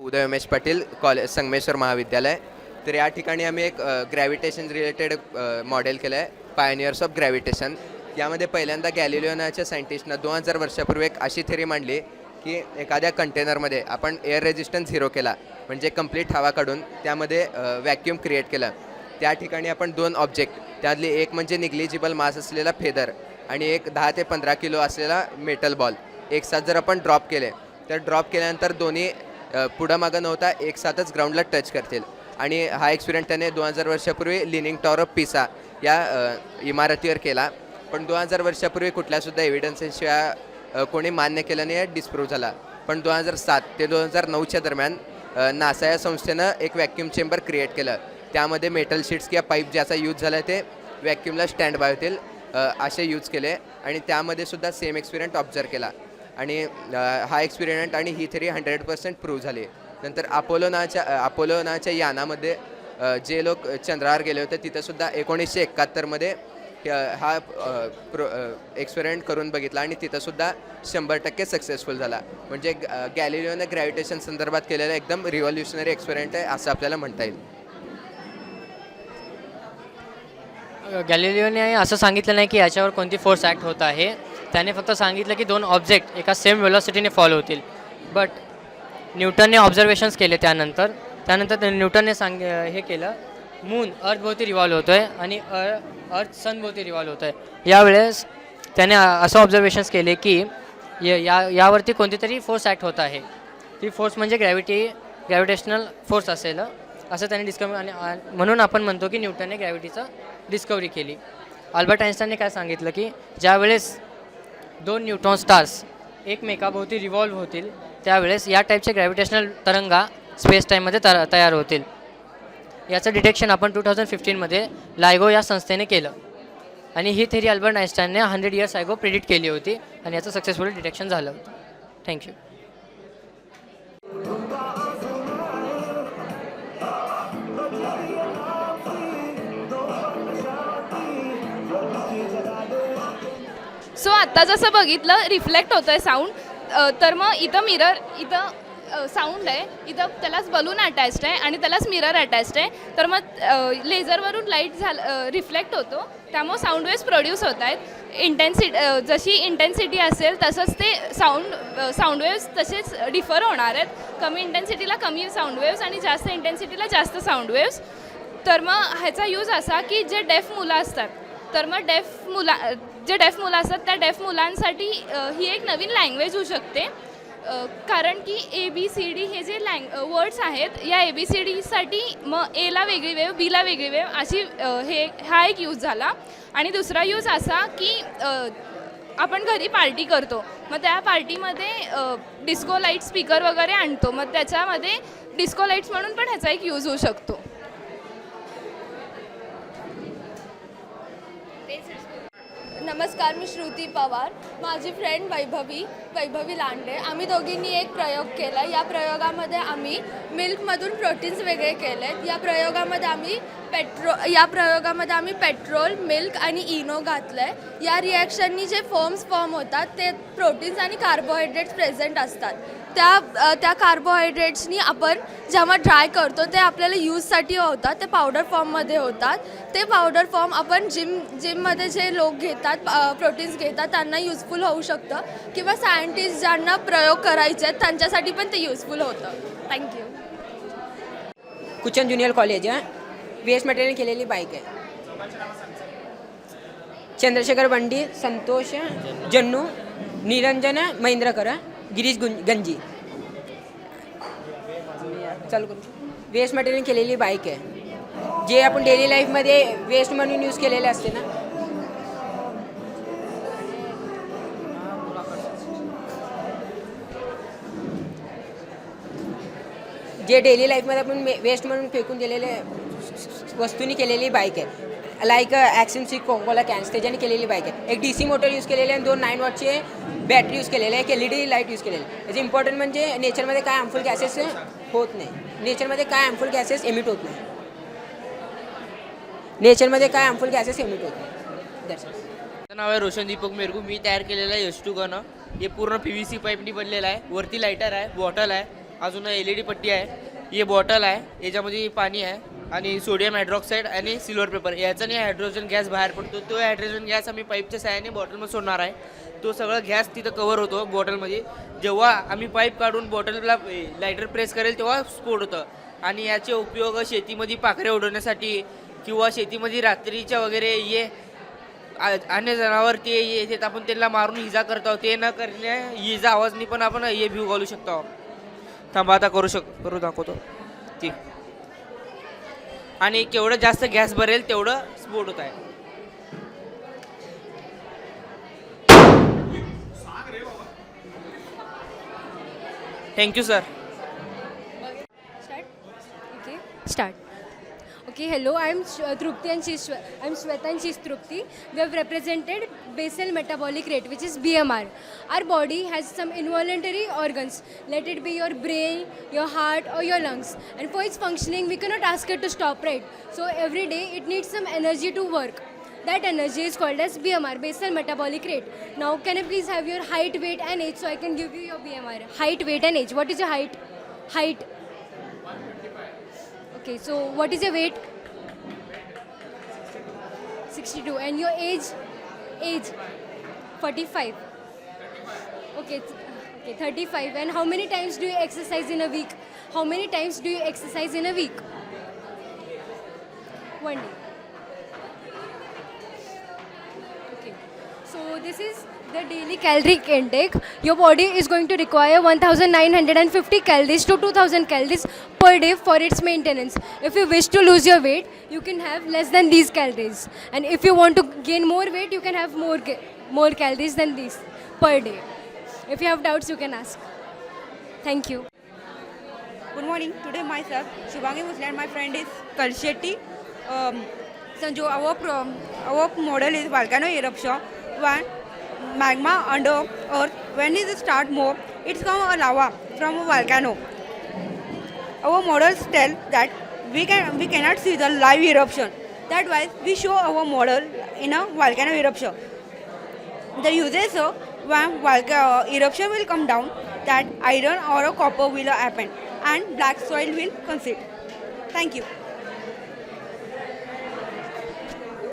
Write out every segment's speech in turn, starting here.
उदय Umesh Patil college Sangameshwar महाविद्यालय. तर या ठिकाणी आम्ही एक ग्रॅव्हिटेशन रिलेटेड मॉडेल केलं आहे पायनियर्स ऑफ ग्रॅव्हिटेशन यामध्ये पहिल्यांदा गॅलिलिओनाच्या सायंटिस्टनं दोन हजार वर्षापूर्वी एक अशी थेरी मांडली की एखाद्या कंटेनरमध्ये आपण एअर रेजिस्टन्स झिरो केला म्हणजे कंप्लीट हवा काढून त्यामध्ये व्हॅक्यूम क्रिएट केलं. त्या ठिकाणी आपण दोन ऑब्जेक्ट त्यातली एक म्हणजे निग्लिजिबल मास असलेला फेदर आणि एक दहा ते पंधरा किलो असलेला मेटल बॉल एक साथ जर आपण ड्रॉप केले तर ड्रॉप केल्यानंतर दोन्ही पुढं मागं नव्हता एक साथच ग्राउंडला टच करतील. आणि हा एक्सपिरियंट त्याने दोन हजार वर्षापूर्वी लिनिंग टॉवर ऑफ पिसा या इमारतीवर केला. पण दोन हजार वर्षापूर्वी कुठल्यासुद्धा एव्हिडन्सेसशिवाय कोणी मान्य केलं नाही डिस्प्रूव्ह झाला. पण दोन हजार सात ते दोन हजार नऊच्या दरम्यान नासा या संस्थेनं एक व्हॅक्यूम चेंबर क्रिएट केलं. त्यामध्ये मेटल शीट्स किंवा पाईप ज्याचा यूज झाला ते व्हॅक्यूमला स्टँड बाय होतील असे यूज केले. आणि त्यामध्ये सुद्धा सेम एक्सपिरियंट ऑब्झर्व केला. आणि हा एक्सपिरियंट आणि ही थेरी हंड्रेड पर्सेंट प्रूव्ह झाली. नंतर अपोलो अपोलोनाच्या अपोलो यानामध्ये जे लोक चंद्रावर गेले होते तिथंसुद्धा एकोणीसशे एकाहत्तरमध्ये हा प्रो एक्सपेरिमेंट करून बघितला आणि तिथंसुद्धा शंभर टक्के सक्सेसफुल झाला. म्हणजे गॅलिलिओने ग्रॅव्हिटेशन संदर्भात केलेलं एकदम रिव्हॉल्युशनरी एक्सपेरिमेंट आहे असं आपल्याला म्हणता येईल. गॅलिलिओने असं सांगितलं नाही की याच्यावर कोणती फोर्स ॲक्ट होत आहे. त्याने फक्त सांगितलं की दोन ऑब्जेक्ट एका सेम वेलॉसिटीने फॉलो होतील. बट न्यूटनने ऑब्झर्वेशन्स केले त्यानंतर. त्यानंतर न्यूटनने सांग हे केलं मून अर्थभोवती रिव्हॉल्व होतो आहे आणि अर्थ सनभोवती रिव्हॉल्व होतो आहे यावेळेस त्याने असं ऑब्झर्वेशन्स केले की य- या यावरती कोणती तरी फोर्स ॲक्ट होत आहे. ती फोर्स म्हणजे ग्रॅव्हिटी ग्रॅव्हिटेशनल फोर्स असेल. असं त्याने डिस्कवर आणि म्हणून आपण म्हणतो की न्यूटनने ग्रॅव्हिटीचं डिस्कवरी केली. अल्बर्ट आइन्स्टाईनने काय सांगितलं की ज्यावेळेस दोन न्यूट्रॉन स्टार्स एकमेकाभोवती रिव्हॉल्व्ह होतील त्यावेळेस या टाईपचे ग्रॅव्हिटेशनल तरंगा स्पेस टाईममध्ये तर तयार होतील. याचं डिटेक्शन आपण टू थाउजंड फिफ्टीनमध्ये लायगो या संस्थेने केलं. आणि ही थेरी अल्बर्ट आइन्स्टाईनने हंड्रेड इयर्स आयगो प्रिडिक्ट केली होती आणि याचं सक्सेसफुल डिटेक्शन झालं होतं. थँक्यू सो आत्ता जसं बघितलं रिफ्लेक्ट होतं आहे साऊंड तर मग इथं मिरर इथं साऊंड आहे. इथं त्यालाच बलून अटॅच्ड आहे आणि त्यालाच मिरर अटॅच्ड आहे. तर मग लेझरवरून लाइट झालं रिफ्लेक्ट होतो. त्यामुळे साऊंड वेव्स प्रोड्यूस होत आहेत. इंटेन्सिटी जशी इंटेन्सिटी असेल तसंच ते साऊंड साऊंड वेव्स तसेच डिफर होणार आहेत. कमी इंटेन्सिटीला कमी साऊंड वेव्स आणि जास्त इंटेन्सिटीला जास्त साऊंड वेव्स तर मग ह्याचा यूज असा की जे डेफ मुलं असतात तर मग डेफ मुला जे डेफ मुलं असतात त्या डेफ मुलांसाठी ही एक नवीन लँग्वेज होऊ शकते. कारण की ए बी सी डी हे जे लँग वर्ड्स आहेत या ए बी सी डीसाठी मग एला वेगळी वेव बीला वेगळी वेव अशी हे हा एक यूज झाला. आणि दुसरा यूज असा की आपण घरी पार्टी करतो. मग त्या पार्टीमध्ये डिस्को लाइट स्पीकर वगैरे आणतो. मग त्याच्यामध्ये डिस्को लाईट्स म्हणून पण ह्याचा एक यूज होऊ शकतो. नमस्कार मी श्रुती पवार. माझी फ्रेंड वैभवी वैभवी लांडे. आम्ही दोघींनी एक प्रयोग केला. या प्रयोगामध्ये आम्ही मिल्कमधून प्रोटीन्स वेगळे केलेत. या प्रयोगामध्ये आम्ही पेट्रो या प्रयोगामध्ये आम्ही पेट्रोल मिल्क आणि इनो घातलं आहे या रिॲक्शननी जे फॉर्म्स फॉर्म होतात ते प्रोटीन्स आणि कार्बोहायड्रेट्स प्रेझेंट असतात. त्या त्या कार्बोहायड्रेट्सनी आपण जेव्हा ड्राय करतो ते आपल्याला यूजसाठी होतात ते पावडर फॉर्ममध्ये होतात. ते पावडर फॉर्म आपण जिम जिममध्ये जे लोक घेतात प्रोटीन्स घेतात त्यांना युजफुल होऊ शकतं. किंवा सायंटिस्ट ज्यांना प्रयोग करायचे आहेत त्यांच्यासाठी पण ते युजफुल होतं. Thank you Kuchan junior college आहे वेस्ट मटेरियल केलेली बाईक आहे. चंद्रशेखर बंडी संतोष जन्नू निरंजन महेंद्रकर गिरीश गुं गंजी. चालू करू. वेस्ट मटेरियल केलेली बाईक आहे. जे आपण डेली लाईफमध्ये वेस्ट म्हणून यूज केलेले असते ना. जे डेली लाईफमध्ये आपण वेस्ट म्हणून फेकून दिलेले वस्तूंनी केलेली बाईक आहे. लाईक ॲक्सिन सी कोकोला कॅन्स त्याच्याने केलेली बाईक आहे. एक डी सी मोटर यूज केलेली आहे आणि दोन नाईन वॉटचे बॅटरी यूज केलेले आहे. एक L E D light use केलेली आहे. याचे इम्पॉर्टंट म्हणजे नेचरमध्ये काय हार्मफुल गॅसेस होत नाही. नेचरमध्ये काय हार्मफुल गॅसेस एमिट होत नाही. नेचरमध्ये काय हार्मफुल गॅसेस एमिट होत नाही. माझं नाव आहे रोशन दीपक मेरगू. मी तयार केलेलं आहे एस टू गन हे पूर्ण पी व्ही सी पाईपनी बनलेलं आहे. वरती लायटर आहे बॉटल आहे. अजून एल ई डी पट्टी आहे. ही बॉटल आहे. याच्यामध्ये पाणी आहे. आणि सोडियम हायड्रॉक्साईड आणि सिल्वर पेपर याच्याने हायड्रोजन गॅस बाहेर पडतो. तो हायड्रोजन गॅस आम्ही पाईपच्या सहाय्याने बॉटलमध्ये सोडणार आहे. तो सगळं गॅस तिथं कवर होतो बॉटलमध्ये जेव्हा आम्ही पाईप काढून बॉटलला लायटर प्रेस करेल तेव्हा स्फोट होतं. आणि याचे उपयोग शेतीमध्ये पाखरे उडवण्यासाठी किंवा शेतीमध्ये रात्रीच्या वगैरे ये आ- अन्य जनावर ते येतात आपण त्यांना मारून इजा करतो ते न करण्या इजा आवाजनी पण आपण हे व्ह्यू घालू शकतो. थांबा आता करू शक करू दाखवतो. ठीक. आणि केवढं जास्त गॅस भरेल तेवढं स्फोट होत आहे. Thank you sir start Okay, hello, I'm Sh- uh, Trupti and she's Shwe- I'm Shweta and she's Trupti. We have represented basal metabolic rate, which is BMR. Our body has some involuntary organs. Let it be your brain, your heart, or your lungs. And for its functioning, we cannot ask it to stop, right? So every day it needs some energy to work. That energy is called as BMR, basal metabolic rate. Now, can I please have your height, weight, and age so I can give you your BMR? Height, weight, and age. What is your height? Height. Okay, so what is your weight? 62. And your age? Age? 45. Okay, okay, 35. And how many times do you exercise in a week? How many times do you exercise in a week? One day. Okay. So this is the daily caloric intake. Your body is going to require 1950 calories to 2000 calories per day for its maintenance. If you wish to lose your weight, you can have less than these calories. And if you want to gain more weight, you can have more more calories than these per day. If you have doubts, you can ask. Thank you. Good morning. Today myself, Shubhangi Muslim, and my friend is Kalshetty. Um, so our our model is volcano eruption. When magma under earth, when it start more it's come a lava from a volcano. Our models tell that we can we cannot see the live eruption. That why we show our model in a volcano eruption. The uses of when volcano eruption will come down, that iron or a copper will happen, and black soil will concede Thank you.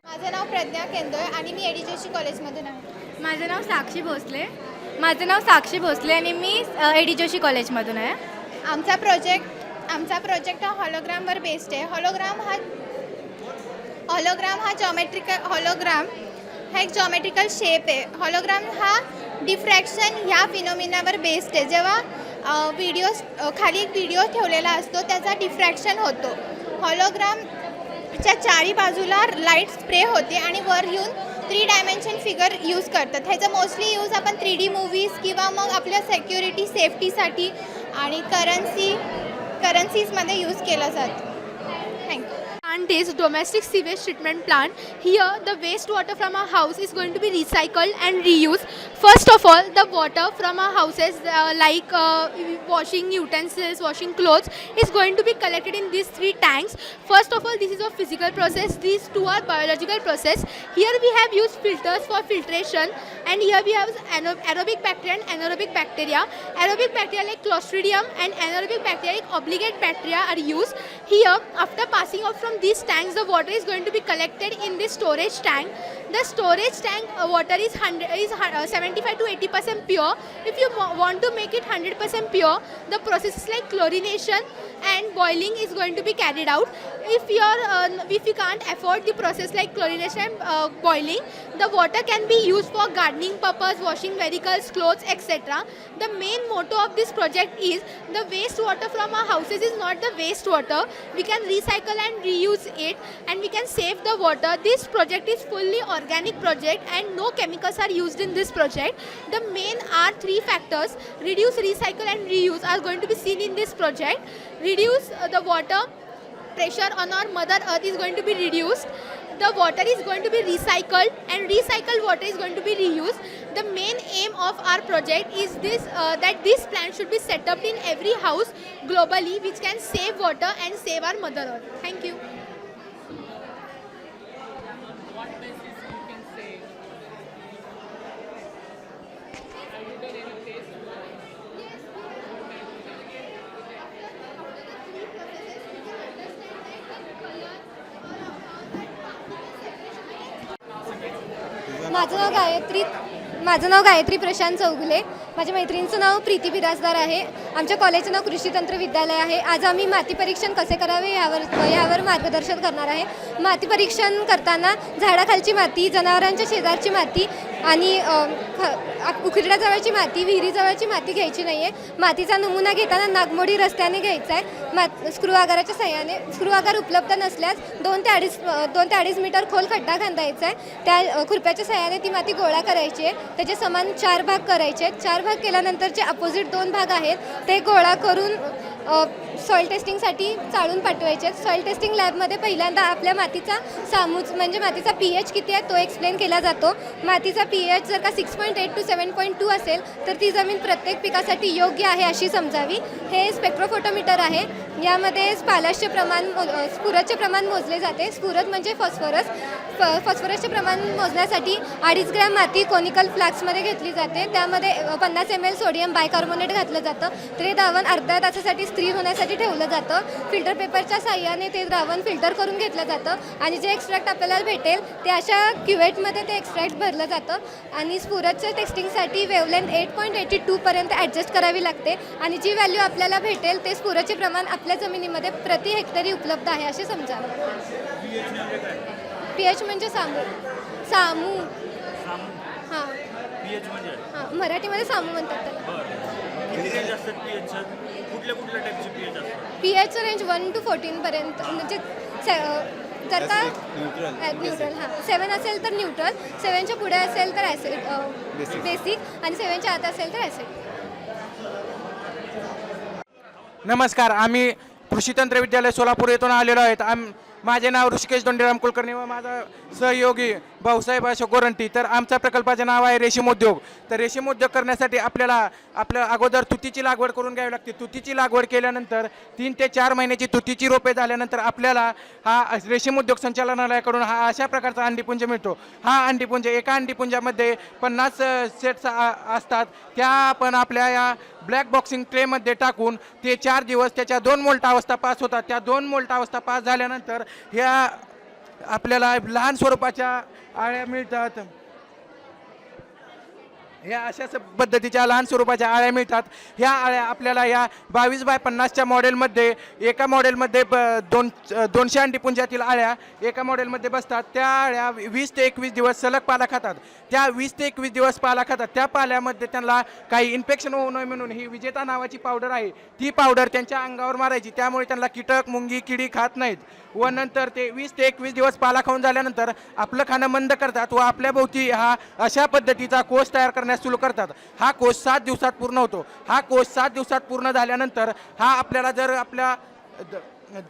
माझं नाव प्रज्ञा केंदोय आणि मी एडीजेसी कॉलेजमधून आहे माझं नाव साक्षी भोसले. माझं नाव साक्षी भोसले आणि मी A D Joshi कॉलेजमधून आहे. आमचा प्रोजेक्ट आमचा प्रोजेक्ट हा हॉलोग्रामवर बेस्ड आहे. हॉलोग्राम हा हॉलोग्राम हा जॉमेट्रिकल हॉलोग्राम हा एक जॉमेट्रिकल शेप आहे. हॉलोग्राम हा डिफ्रॅक्शन ह्या फिनोमिनावर बेस्ड आहे. जेव्हा व्हिडिओ खाली एक व्हिडिओ ठेवलेला असतो त्याचा डिफ्रॅक्शन होतो. हॉलोग्रामच्या चारी बाजूला लाइट स्प्रे होते आणि वर येऊन थ्री डायमेन्शन फिगर यूज करतात. ह्याचा मोस्टली यूज आपण थ्री डी मूवीज किंवा मग आपल्या सेक्युरिटी सेफ्टीसाठी आणि करन्सी करन्सीजमध्ये यूज केला जातो. Thank you plant is domestic sewage treatment plant. Here, the wastewater from our house is going to be recycled and reused. First of all, the water from our houses, uh, like uh, washing utensils, washing clothes, is going to be collected in these three tanks. First of all, this is a physical process. These two are biological process. Here we have used filters for filtration, and here we have aerobic bacteria and anaerobic bacteria. Aerobic bacteria like Clostridium and anaerobic bacteria like obligate bacteria are used. Here, after passing out from these tanks, the water is going to be collected in this storage tank. The storage tank uh, water is uh, 75 to 80 percent pure. If you want to make it 100 percent pure, the process is like chlorination and boiling is going to be carried out. If you are uh, if you can't afford the process like chlorination and uh, boiling, the water can be used for gardening purpose, washing vehicles, clothes, etc. The main motto of this project is the wastewater from our houses is not the wastewater. We can recycle and reuse it, and we can save the water. This project is fully organic project, and no chemicals are used in this project. The main are three factors: reduce, recycle, and reuse are going to be seen in this project. Reduce uh, the water pressure on our mother earth is going to be reduced. The water is going to be recycled and recycled water is going to be reused. The main aim of our project is this uh, that this plant should be set up in every house globally which can save water and save our mother earth. Thank you माझं नाव गायत्री माझं नाव गायत्री प्रशांत चौगुले. माझ्या मैत्रिणीचं नाव प्रीती बिराजदार आहे. आमच्या कॉलेजचं नाव कृषी तंत्र विद्यालय आहे. आज आम्ही माती परीक्षण कसे करावे यावर यावर मार्गदर्शन करणार आहे. माती परीक्षण करताना झाडाखालची माती जनावरांच्या शेजारची माती आणि अ, माती विहिरीजवळची माती घ्यायची नाही आहे मातीचा नमुना घेताना नागमोडी रस्त्याने घ्यायचा आहे. मात स्क्रू आगाराच्या सहाय्याने स्क्रू आगार उपलब्ध नसल्यास दोन ते अडीच दोन ते अडीच मीटर खोल खड्डा खांदायचा आहे. त्या खुरप्याच्या सहाय्याने ती माती गोळा करायची आहे. त्याचे समान चार भाग करायचे आहेत. चार भाग केल्यानंतरचे अपोजिट दोन भाग आहेत. ते गोळा करून सॉईल टेस्टिंगसाठी चाळून पाठवायचे. आहेत सॉईल टेस्टिंग लॅबमध्ये पहिल्यांदा आपल्या मातीचा सामूच म्हणजे मातीचा पी एच किती आहे तो एक्सप्लेन केला जातो. मातीचा पी एच जर का six point eight two seven point two असेल तर ती जमीन प्रत्येक पिकासाठी योग्य आहे अशी समजावी. हे स्पेक्ट्रोफोटोमीटर आहे. यामध्ये पालाशचे प्रमाण मो- स्फुरदचे प्रमाण मोजले जाते. स्फुरद म्हणजे फॉस्फरस. फ फॉस्फरसचे प्रमाण मोजण्यासाठी अडीच ग्रॅम माती कोनिकल फ्लॅक्समध्ये घेतली जाते. त्यामध्ये पन्नास एम एल सोडियम बायकार्बोनेट घातलं जातं. त्रे द्रावण अर्ध्या तासासाठी स्थिर होण्यासाठी ठेवलं जातं. फिल्टर पेपरच्या साह्याने ते द्रावण फिल्टर करून घेतलं जातं. आणि जे एक्स्ट्रॅक्ट आपल्याला भेटेल ते अशा क्युवेटमध्ये ते एक्स्ट्रॅक्ट भरलं जातं. आणि स्फुरदच्या टेस्टिंगसाठी वेवलेंथ एट पॉईंट एटी टूपर्यंत ॲडजस्ट करावी लागते. आणि जी व्हॅल्यू आपल्याला भेटेल ते स्फुरदचे प्रमाण आपल्या जमिनीमध्ये प्रति हेक्टरी उपलब्ध आहे असे समजावे पी एच म्हणजे सामू. सामू. हां. हां. मराठीमध्ये सामू म्हणतात त्याला. पी एचचं रेंज वन टू फोर्टीनपर्यंत म्हणजे से जर का न्यूट्रल हां. सेवन असेल तर न्यूट्रल सेवनच्या पुढे असेल तर ॲसिड बेसिक आणि सेवनच्या आत असेल तर ॲसिड नमस्कार आम्ही कृषी तंत्र विद्यालय सोलापूर येथून आलेलो आहेत. आम माझे नाव ऋषिकेश दोंडेराम कुलकर्णी व माझा सहयोगी भाऊसाहेब अशोक गोरंटी. तर आमच्या प्रकल्पाचे नाव आहे रेशीम उद्योग. तर रेशीम उद्योग करण्यासाठी आपल्याला आपल्या अगोदर तुतीची लागवड करून घ्यावी लागते. तुतीची लागवड केल्यानंतर तीन ते चार महिन्याची तुतीची रोपे झाल्यानंतर आपल्याला हा रेशीम उद्योग संचालनालयाकडून हा अशा प्रकारचा अंडीपुंज मिळतो. हा अंडीपुंज एका अंडीपुंजामध्ये पन्नास सेट्स असतात. त्या आपण आपल्या या ब्लॅक बॉक्सिंग ट्रेमध्ये टाकून ते चार दिवस त्याच्या दोन मोल्ट अवस्था पास होतात. त्या दोन मोल्ट अवस्था पास झाल्यानंतर ह्या आपल्याला लहान स्वरूपाच्या आळ्या मिळतात. ह्या अशा स- पद्धतीच्या लहान स्वरूपाच्या आळ्या मिळतात. ह्या आळ्या आपल्याला या बावीस बाय पन्नासच्या मॉडेलमध्ये एका मॉडेलमध्ये ब दोन दोनशे अंडीपुंजातील आळ्या एका मॉडेलमध्ये बसतात. त्या आळ्या वीस ते एकवीस दिवस सलग पाला खातात. त्या वीस ते एकवीस दिवस पाला खातात. त्या पाल्यामध्ये त्यांना काही इन्फेक्शन होऊ नये म्हणून ही विजेता नावाची पावडर आहे. ती पावडर त्यांच्या अंगावर मारायची. त्यामुळे त्यांना कीटक मुंगी किडी खात नाहीत. व नंतर ते वीस ते एकवीस दिवस पाला खाऊन झाल्यानंतर आपलं खाणं बंद करतात व आपल्याभोवती हा अशा पद्धतीचा कोष तयार करण्यास सुरू करतात. हा कोष सात दिवसात पूर्ण होतो. हा कोष सात दिवसात पूर्ण झाल्यानंतर हा आपल्याला जर आपल्या द-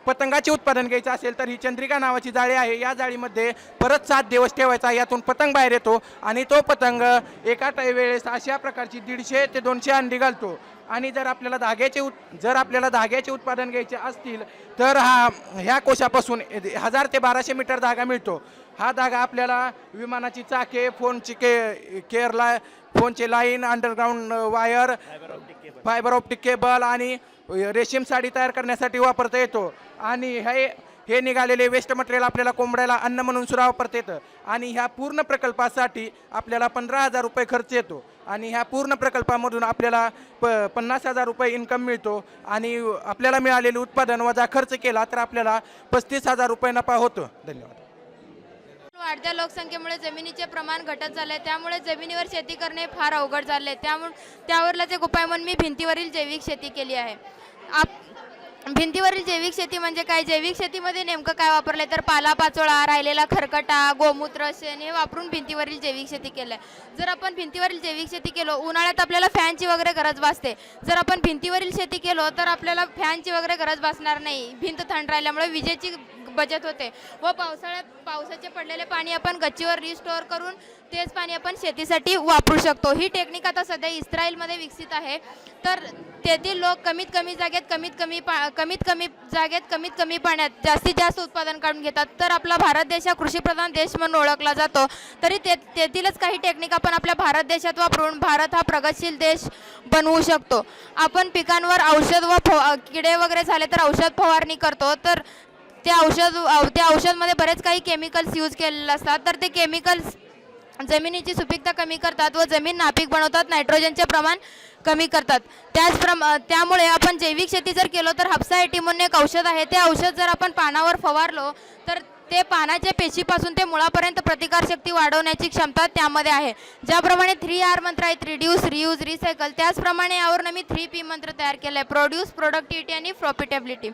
पतंगाचे उत्पादन घ्यायचं असेल तर ही चंद्रिका नावाची जाळी आहे. या जाळीमध्ये परत सात दिवस ठेवायचा यातून पतंग बाहेर येतो आणि तो पतंग एका वेळेस अशा प्रकारची दीडशे ते दोनशे अंडी घालतो. आणि जर आपल्याला धाग्याचे उत जर आपल्याला धाग्याचे उत्पादन घ्यायचे असतील तर हा ह्या कोशापासून हजार ते बाराशे मीटर धागा मिळतो. हा धागा आपल्याला विमानाची चाके फोनची के केअरला फोनचे line underground wire fibre optic cable आणि रेशीम साडी तयार करण्यासाठी वापरता येतो. आणि हे हे निघालेले वेस्ट मटेरियल आपल्याला कोंबड्याला अन्न म्हणून सुद्धा वापरता येतं. आणि ह्या पूर्ण प्रकल्पासाठी आपल्याला पंधरा हजार रुपये खर्च येतो. आणि ह्या पूर्ण प्रकल्पामधून आपल्याला प पन्नास हजार रुपये इन्कम मिळतो. आणि आपल्याला मिळालेले उत्पादन वजा खर्च केला तर आपल्याला पस्तीस हजार रुपये नफा होतो. धन्यवाद. वाढत्या लोकसंख्येमुळे जमिनीचे प्रमाण घटत झाले त्यामुळे जमिनीवर शेती करणे फार अवघड झाले त्यामुळे त्यावरलाच एक उपाय म्हणून मी भिंतीवरील जैविक शेती केली आहे. आप भिंतीवरील जैविक शेती म्हणजे काय? जैविक शेतीमध्ये नेमकं काय वापरलं तर पालापाचोळा राहिलेला खरकटा गोमूत्र शेण हे वापरून भिंतीवरील जैविक शेती केलं आहे जर आपण भिंतीवरील जैविक शेती केलो उन्हाळ्यात आपल्याला फॅनची वगैरे गरज भासते. जर आपण भिंतीवरील शेती केलो तर आपल्याला फॅनची वगैरे गरज भासणार नाही. भिंत थंड राहिल्यामुळे विजेची बचत होते व पावसाळ्यात पावसाचे पडलेले पाणी आपण गच्चीवर रिस्टोअर करून तेच पाणी आपण शेतीसाठी वापरू शकतो. ही टेक्निक आता सध्या इस्रायलमध्ये विकसित आहे. तर तेथील लोक कमीत कमी जागेत कमीत कमी पा कमीत कमी जागेत कमीत कमी पाण्यात जास्तीत जास्त उत्पादन काढून घेतात. तर आपला भारत देश हा कृषीप्रधान देश म्हणून ओळखला जातो. तरी ते तेथीलच काही टेक्निक आपण आपल्या भारत देशात वापरून भारत हा प्रगतशील देश बनवू शकतो. आपण पिकांवर औषध व फव किडे वगैरे झाले तर औषध फवारणी करतो. तर ते औषध त्या औषधमध्ये बरेच काही केमिकल्स यूज केलेले असतात. तर ते केमिकल्स जमिनीची सुपीकता कमी करतात व जमीन नापीक बनवतात. नायट्रोजनचे प्रमाण कमी करतात. त्याचप्रम त्यामुळे आपण जैविक शेती जर केलो तर हापसा एटी म्हणून एक औषध आहे. ते औषध जर आपण पानावर फवारलो तर ते पानाच्या पेशीपासून ते मुळापर्यंत प्रतिकारशक्ती वाढवण्याची क्षमता त्यामध्ये आहे. ज्याप्रमाणे थ्री आर मंत्र आहेत रिड्यूस रियूज रिसायकल त्याचप्रमाणे यावरनं मी थ्री पी मंत्र तयार केला आहे प्रोड्यूस प्रोडक्टिव्हिटी आणि प्रॉफिटेबिलिटी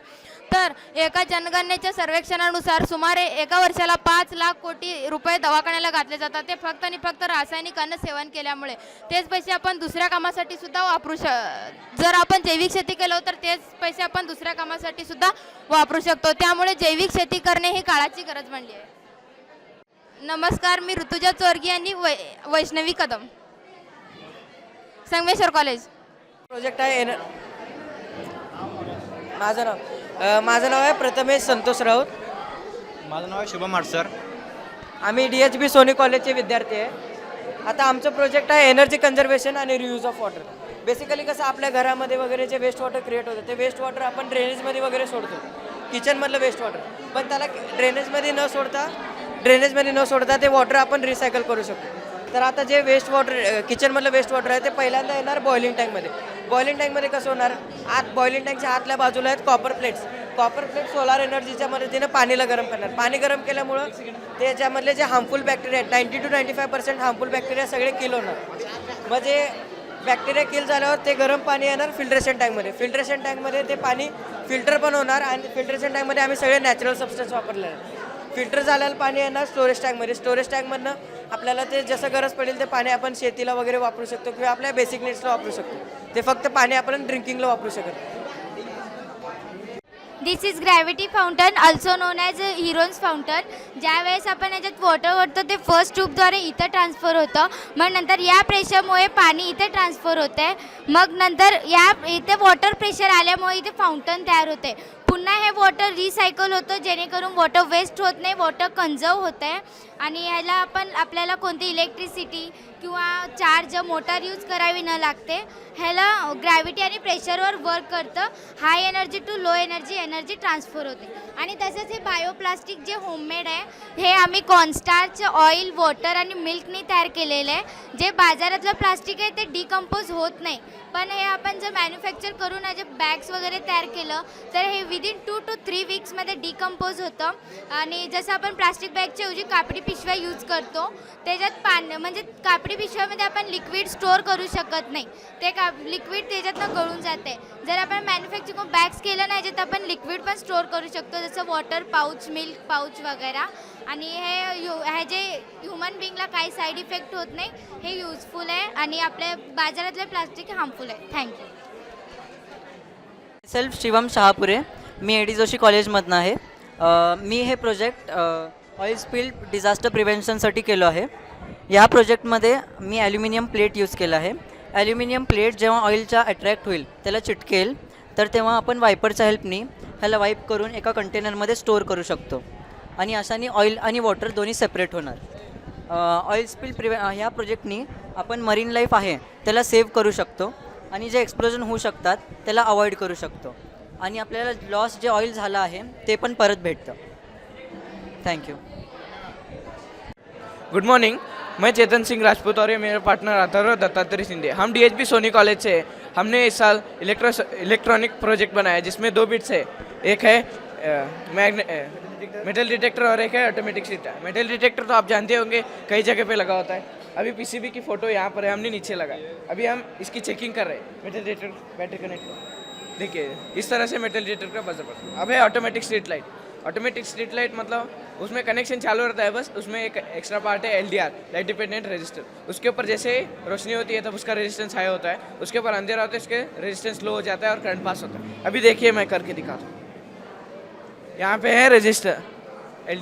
तर एका जनगणनेच्या सर्वेक्षणानुसार सुमारे एका वर्षाला पाच लाख कोटी रुपये दवाखान्याला घातले जातात. ते फक्त आणि फक्त रासायनिक अन्न सेवन केल्यामुळे. तेच पैसे आपण दुसऱ्या कामासाठी सुद्धा वापरू श जर आपण जैविक शेती केलं तर तेच पैसे आपण दुसऱ्या कामासाठी सुद्धा वापरू शकतो. त्यामुळे जैविक शेती करणे ही काळाची गरज बनली आहे. नमस्कार मी ऋतुजा चोरगी आणि वै वैष्णवी कदम. संगमेश्वर कॉलेज. प्रोजेक्ट आहे माझं नाव. अ, माझं नाव आहे प्रथमेश संतोष राऊत. माझं नाव आहे शुभम आडसर. आम्ही डी एच बी सोनी कॉलेजचे विद्यार्थी आहे. आता आमचं प्रोजेक्ट आहे एनर्जी कन्झर्वेशन आणि रियूज ऑफ वॉटर. बेसिकली कसं आपल्या घरामध्ये वगैरे जे वेस्ट वॉटर क्रिएट होतं ते वेस्ट वॉटर आपण ड्रेनेजमध्ये वगैरे सोडतो. किचनमधलं वेस्ट वॉटर पण त्याला ड्रेनेजमध्ये न सोडता ड्रेनेजमध्ये न सोडता ते वॉटर आपण रिसायकल करू शकतो. तर आता जे वेस्ट वॉटर किचनमधलं वेस्ट वॉटर आहे ते पहिल्यांदा येणार बॉइलिंग टँकमध्ये बॉइलिंग टँकमध्ये कसं होणार? आत बॉइलिंग टँकच्या आतल्या बाजूला आहेत copper plates copper plate solar एनर्जीच्या मदतीनं पाणीला गरम करणार. पाणी गरम केल्यामुळं त्याच्यामधले जे हार्मफुल बॅक्टेरिया आहेत ninety two ninety five percent harmful bacteria सगळे किल होणार. मग जे बॅक्टेरिया किल झाल्यावर ते गरम पाणी येणार फिल्ट्रेशन टँकमध्ये फिल्ट्रेशन टँकमध्ये ते पाणी फिल्टर पण होणार आणि फिल्ट्रेशन टँकमध्ये आम्ही सगळे नॅचरल सबस्टन्स वापरले आहेत. फिल्टर झालेलं पाणी येणार स्टोरेज टँकमध्ये स्टोरेज टँकमधनं आपल्याला ते जसं गरज पडेल ते पाणी आपण शेतीला वगैरे वापरू शकतो किंवा आपल्या बेसिक नीड्सला वापरू शकतो. ते फक्त पाणी आपण ड्रिंकिंगला वापरू शकत this is gravity fountain also known as Heron's fountain ज्यावेळेस आपण याच्यात वॉटर ओढतो ते फर्स्ट ट्यूबद्वारे इथं ट्रान्सफर होतं. मग नंतर या प्रेशरमुळे पाणी इथे ट्रान्सफर होते मग नंतर या इथे वॉटर प्रेशर आल्यामुळे इथे फाउंटन तयार होते पुन्हा हे वॉटर रिसायकल होतं जेणेकरून वॉटर वेस्ट होत नाही वॉटर कन्झर्व होत आहे आणि ह्याला आपण आपल्याला कोणती इलेक्ट्रिसिटी किंवा चार्ज मोटर यूज करावी न लागते ह्याला ग्रॅव्हिटी आणि प्रेशरवर वर्क करतं. High energy to low energy energy transfer होते. आणि तसंच हे बायोप्लास्टिक जे होममेड आहे हे आम्ही कॉर्नस्टार्च ऑइल वॉटर आणि मिल्कनी तयार केलेलं आहे. जे बाजारातलं प्लास्टिक आहे ते डिकम्पोज होत नाही. पण हे आपण जर मॅन्युफॅक्चर करून जे बॅग्स वगैरे तयार केलं तर हे विदिन टू टू थ्री वीक्समध्ये डिकम्पोज होतं. आणि जसं आपण प्लास्टिक बॅगच्या ऐवजी कापडी पिशव्या यूज करतो. त्याच्यात पान म्हणजे कापडी पिशव्यामध्ये आपण लिक्विड स्टोअर करू शकत नाही. ते का लिक्विड त्याच्यातनं गळून जाते. जर आपण मॅन्युफॅक्चरिंग बॅग्स केलं नाही ज्यात आपण लिक्विड पण स्टोअर करू शकतो. जसं वॉटर पाऊच मिल्क पाऊच वगैरे. आणि हे यू हे जे ह्युमन बिंगला काही साईड इफेक्ट होत नाही हे यूजफुल आहे. आणि आपल्या बाजारातले प्लास्टिक हार्मफुल आहे. Thank you self Shivam Shahapure. Me A D Joshi कॉलेजमधनं आहे. मी हे प्रोजेक्ट ऑइल स्पिल डिझास्टर प्रिव्हेन्शनसाठी केलं आहे. या प्रोजेक्टमध्ये मी ॲल्युमिनियम प्लेट यूज केलं आहे. ॲल्युमिनियम प्लेट जेव्हा ऑइलच्या अट्रॅक्ट होईल त्याला चिटकेल तर तेव्हा आपण वायपरच्या हेल्पनी ह्याला वाईप करून एका कंटेनरमध्ये स्टोअर करू शकतो. आणि अशाने ऑइल आणि वॉटर दोन्ही सेपरेट होणार. ऑइल स्पिल प्रिवे ह्या प्रोजेक्टनी आपण मरीन लाईफ आहे त्याला सेव्ह करू शकतो. आणि जे एक्सप्लोजन होऊ शकतात त्याला अवॉइड करू शकतो. आणि आपल्याला लॉस जे ऑइल झालं आहे ते पण परत भेटतं. थँक्यू. गुड मॉर्निंग मैं चेतन सिंह राजपूत और ये मेरे पार्टनर अथर्व दत्तात्रेय सिंधे हम डीएचपी सोनी कॉलेज से। हमने इस साल इलेक्ट्रो इलेक्ट्रॉनिक प्रोजेक्ट बनाया, जिसमें दो बिट्स है। एक है मेटल डिटेक्टर और एक है ऑटोमेटिक सीटर मेटल डिटेक्टर तो आप जानते होंगे, कई जगह पे लगा होता है। अभी पीसीबी की फ़ोटो यहाँ पर है, हमने नीचे लगाया अभी हम इसकी चेकिंग कर रहे हैं। मेटल डिटेक्टर बैटरी कनेक्ट देखिए, इस तरह से मेटल डिटेक्टर का बजर अब है automatic street light automatic street light मतलब उसमें कनेक्शन चालू रहता है बस, उसमें एक एक्स्ट्रा पार्ट है एलडीआर लाइट डिपेंडेंट रजिस्टर उसके ऊपर जैसे रोशनी होती है तब उसका रेजिस्टेंस हाई होता है। उसके ऊपर अंधेरा होता है, उसके रेजिस्टेंस लो हो जाता है और करंट पास होता है। अभी देखिए मैं करके दिखाता हूँ। यहाँ पे है रजिस्टर एल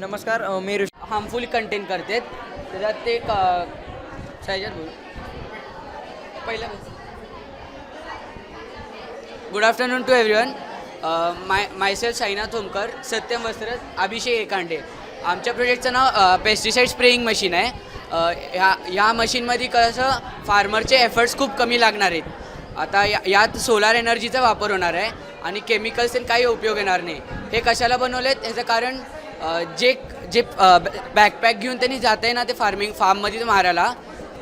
नमस्कार मी हार्मफुल कंटेंट करतात त्याच्यात ते क बोल। पहिलं good afternoon to everyone my myself Sainath Homkar Satyam Vastra Abhishek Ekande. आमच्या प्रोजेक्टचं नाव पेस्टिसाईड स्प्रेईंग मशीन आहे. ह्या ह्या मशीनमध्ये कसं फार्मरचे एफर्ट्स खूप कमी लागणार आहेत. आता या यात सोलार एनर्जीचा वापर होणार आहे आणि केमिकल्स काही उपयोग येणार नाही. हे कशाला बनवलेत? ह्याचं कारण जे जे बॅकपॅक घेऊन त्यांनी जात आहे ना ते फार्मिंग फार्ममध्ये मारायला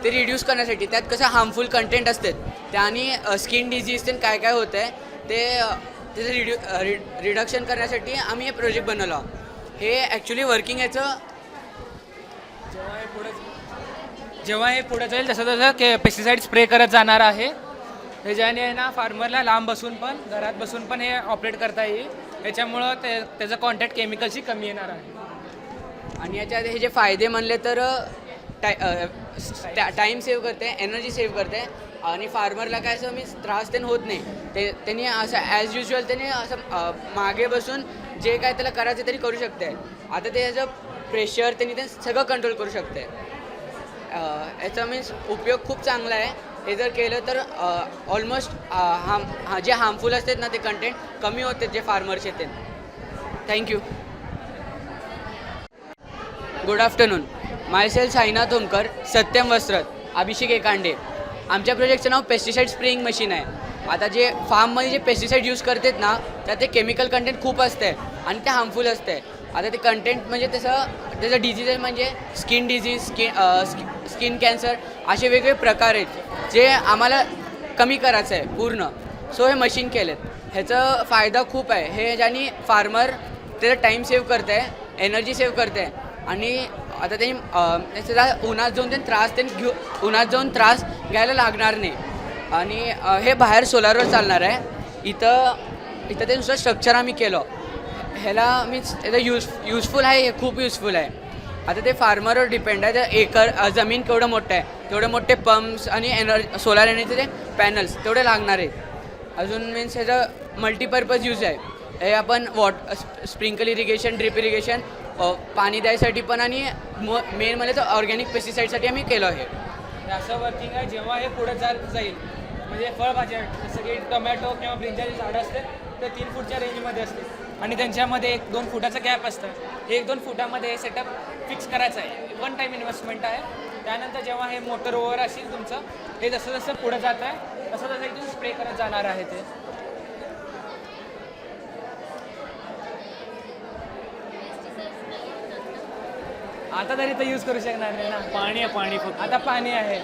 ते रिड्यूस करण्यासाठी. त्यात कसं हार्मफुल कंटेंट असतात. त्याने स्किन डिझीज ते काय काय होतं आहे ते त्याचं रिड्यू रि रिडक्शन करण्यासाठी आम्ही हे प्रोजेक्ट बनवला. हे ॲक्च्युली वर्किंग याचं जेव्हा हे पुढे जाईल तसं तसं के पेस्टिसाईड स्प्रे करत जाणार आहे. त्याच्याने आहे ना फार्मरला लांब बसून पण घरात बसून पण हे ऑपरेट करता येईल. त्याच्यामुळं ते त्याचं कॉन्टॅक्ट केमिकलशी कमी येणार आहे. आणि याच्यात हे जे फायदे म्हणले तर टाय टाईम सेव्ह करते एनर्जी सेव्ह करते. आणि फार्मरला काय असं मी त्रास त्यांना होत नाही. ते त्यांनी असं ॲज युजल त्यांनी असं मागे बसून जे काय त्याला करायचं तरी करू शकते आता ते याचं प्रेशर त्यांनी ते सगळं कंट्रोल करू शकते याचा मीन्स उपयोग खूप चांगला आहे. हे जर केलं तर ऑलमोस्ट हार्म हा जे हार्मफुल असतात ना ते कंटेंट कमी होते जे फार्मर्स येते thank you good afternoon myself Sainath Homkar Satyam वस्त्रत. Abhishek Ekande. आमच्या प्रोजेक्टचं नाव पेस्टिसाईड स्प्रेइंग मशीन आहे. आता जे फार्ममध्ये जे पेस्टिसाईड यूज करतात ना त्यात ते केमिकल कंटेंट खूप असते आणि ते हार्मफुल असते आता ते कंटेंट म्हणजे तसं त्याचं डिझीज म्हणजे skin disease skin skin cancer असे वेगवेगळे प्रकार आहेत जे आम्हाला कमी करायचं आहे पूर्ण. सो हे मशीन केलेत. ह्याचा फायदा खूप आहे. हे ज्याने फार्मर त्याचा टाईम सेव्ह करते एनर्जी सेव्ह करते आणि आता त्यांनी त्याचा उन्हात जाऊन त्यांनी त्रास त्यांनी घेऊ उन्हात जाऊन त्रास घ्यायला लागणार नाही. आणि हे बाहेर सोलारवर चालणार आहे. इथं इथं ते दुसरं स्ट्रक्चर आम्ही केलं. ह्याला मीन्स त्याचं यूज युजफुल आहे हे खूप युजफुल आहे. आता ते फार्मरवर डिपेंड आहे. तर एकर जमीन केवढं मोठं आहे तेवढे मोठे पंप्स आणि एनर्जी सोलार एनर्जीचे ते पॅनल्स तेवढे लागणार आहेत. अजून मीन्स ह्याचं मल्टीपर्पज यूज आहे. हे आपण what sprinkle irrigation drip irrigation पाणी द्यायसाठी पण आणि मेन म्हणजे तर ऑर्गॅनिक पेस्टिसाईडसाठी आम्ही केलं आहे. असं वर्किंग आहे जेव्हा हे पुढे जात जाईल म्हणजे फळभाज्या जसं की टोमॅटो किंवा ब्रिंजाची झाडं असते ते तीन फूटच्या रेंजमध्ये असते आणि त्यांच्यामध्ये एक दोन फुटाचं गॅप असतं. एक दोन फुटामध्ये हे सेटअप फिक्स करायचं आहे. वन टाईम इन्व्हेस्टमेंट आहे. त्यानंतर जेव्हा हे मोटर ओव्हर असेल तुमचं हे जसं जसं पुढं जात आहे तसं तसं इथून स्प्रे करत जाणार आहे ते. आता तरी तर यूज करू शकणार नाही ना? पाणी आहे पाणी फक्त. आता पाणी आहे.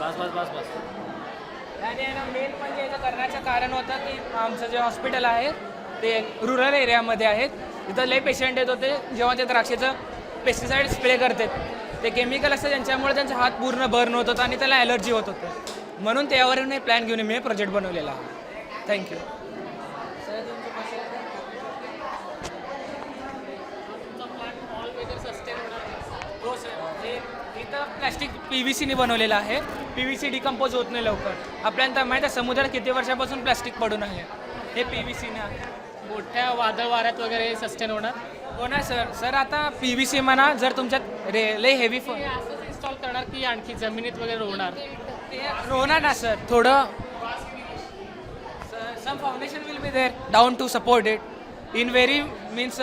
बस बस बस बस. आणि आहे ना मेन म्हणजे याचं करण्याचं कारण होतं की आमचं जे हॉस्पिटल आहे ते रुरल एरियामध्ये आहेत तिथं लय पेशंट येत होते. जेव्हा ते द्राक्षाचं पेस्टिसाईड स्प्रे करतात. ते केमिकल असतं त्यांच्यामुळे त्यांचा हात पूर्ण बर्न होत होता आणि त्याला ॲलर्जी होत होतं. म्हणून त्यावरून मी प्लॅन घेऊन मी प्रोजेक्ट बनवलेला आहे. थँक्यू हो सर हे इथं प्लॅस्टिक पी व्ही सीने बनवलेलं आहे. पी व्ही सी डिकम्पोज होत नाही लवकर. आपल्याला तर माहीत आहे समुद्रात किती वर्षापासून प्लॅस्टिक पडून आहे. हे पी व्ही सीने आहे. मोठ्या वादळ वाऱ्यात वगैरे सस्टेन होणार? हो ना सर सर आता पी व्ही सी म्हणा जर तुमच्यात रे लय हेवी फ असंच इन्स्टॉल करणार की आणखी जमिनीत वगैरे होणार ते होणार ना सर थोडं. Some foundation will be there down to support it in very means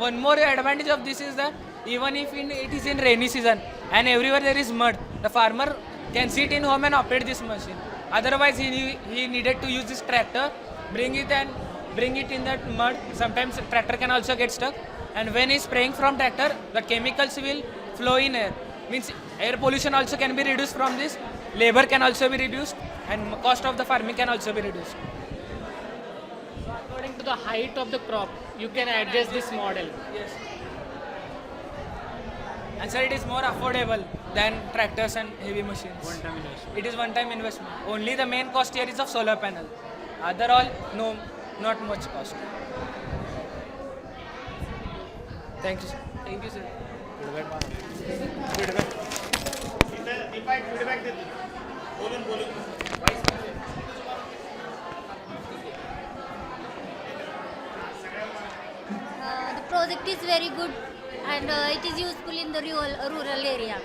one more advantage of this is that even if in it is in rainy season and everywhere there is mud. The farmer can sit in home and operate this machine. Otherwise, he, he needed to use this tractor, bring it and bring it in that mud. Sometimes tractor can also get stuck. And when he's spraying from tractor, the chemicals will flow in air. Means air pollution also can be reduced from this. Labor can also be reduced, and cost of the farming can also be reduced. According to the height of the crop, you can adjust this model. Yes and sir, it is more affordable than tractors and heavy machines. One time investment. It is one-time investment. Only the main cost here is of solar panel. Other all, no, not much cost. Thank you, sir. Thank you, sir. Is useful in the rural, rural area.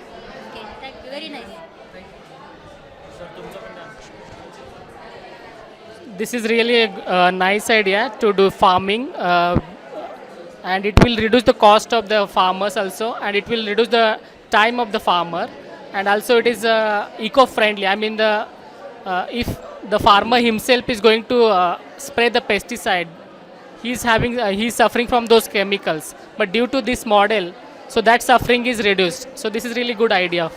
Okay, thank you. Very nice. This is really a uh, nice idea to do farming uh, and it will reduce the cost of the farmers also and it will reduce the time of the farmer and also it is uh, eco-friendly. I mean the uh, if the farmer himself is going to uh, spray the pesticide he's having uh, he's suffering from those chemicals but due to this model so that suffering is reduced. So this is really good idea.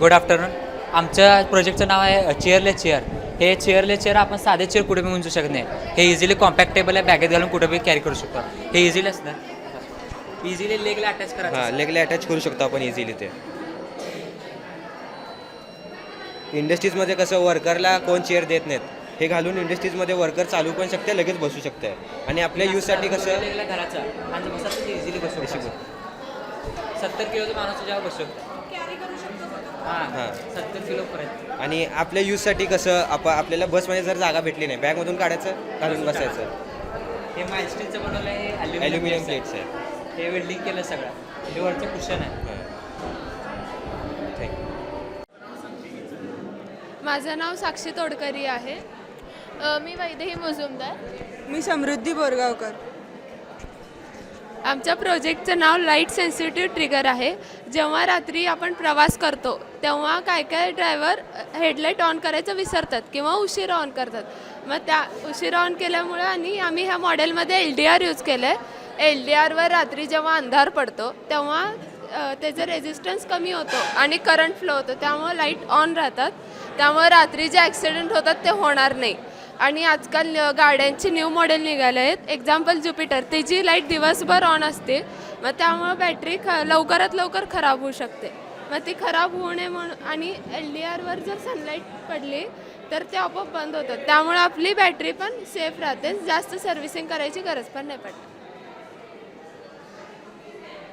Good afternoon आमच्या प्रोजेक्टचं नाव आहे चेअरलेस chair हे चेअरलेस chair आपण साधे chair कुठे बी उंचू शकत नाही. हे इझिली कॉम्पॅक्टेबल आहे बॅगेत घालून कुठे बी कॅरी करू शकतो. हे इझिली असतं इझिली लेगला अटॅच करा हां लेगला अटॅच करू शकतो आपण इझिली ते. इंडस्ट्रीजमध्ये कसं वर्करला कोण चेअर देत नाहीत. हे घालून इंडस्ट्रीजमध्ये वर्कर चालू पण शकते लगेच बसू शकते. आणि आपल्या यूजसाठी कसं? घराचं. आणि बसत इझिली बसू शकतो सत्तर किलोचा माणूस जेव्हा बसू शकतो. हां हां. सत्तर किलोपर्यंत आणि आपल्या यूजसाठी कसं आप आपल्याला बसमध्ये जर जागा भेटली नाही बॅगमधून काढायचं घालून बसायचं? हे माइलस्टीलचं बनवलं आहे ॲल्युमिनियम प्लेट्स आहे. हे वेल्डिंग केलं सगळं. हे वरचं कुशन आहे. थँक्यू माझं नाव साक्षी तोडकरी आहे. मी वैदेही मुजुमदार. मी समृद्धी बोरगावकर. आमच्या प्रोजेक्टचं नाव लाइट सेन्सिटिव्ह ट्रिगर आहे. जेव्हा रात्री आपण प्रवास करतो तेव्हा काय काय ड्रायव्हर हेडलाईट ऑन करायचं विसरतात किंवा उशीर ऑन करतात. मग त्या उशीर ऑन केल्यामुळे आणि आम्ही ह्या मॉडेलमध्ये एल डी आर यूज केलं आहे एल डी आरवर रात्री जेव्हा अंधार पडतो तेव्हा अ, त्याचं रेझिस्टन्स कमी होतो आणि करंट फ्लो होतो. त्यामुळे लाइट ऑन राहतात. त्यामुळे रात्री जे ॲक्सिडेंट होतात ते होणार नाही. आणि आजकाल गाड्यांची न्यू मॉडेल निघाले आहेत. एक्झाम्पल ज्युपिटर त्याची लाइट दिवसभर ऑन असते. मग त्यामुळं बॅटरी ख लवकरात लवकर खराब होऊ शकते. मग ती खराब होऊ नये म्हणून आणि एल डी आरवर जर सनलाईट पडली तर ते आपोआप बंद होतात. त्यामुळे आपली बॅटरी पण सेफ राहते. जास्त सर्व्हिसिंग करायची गरज पण नाही पडत.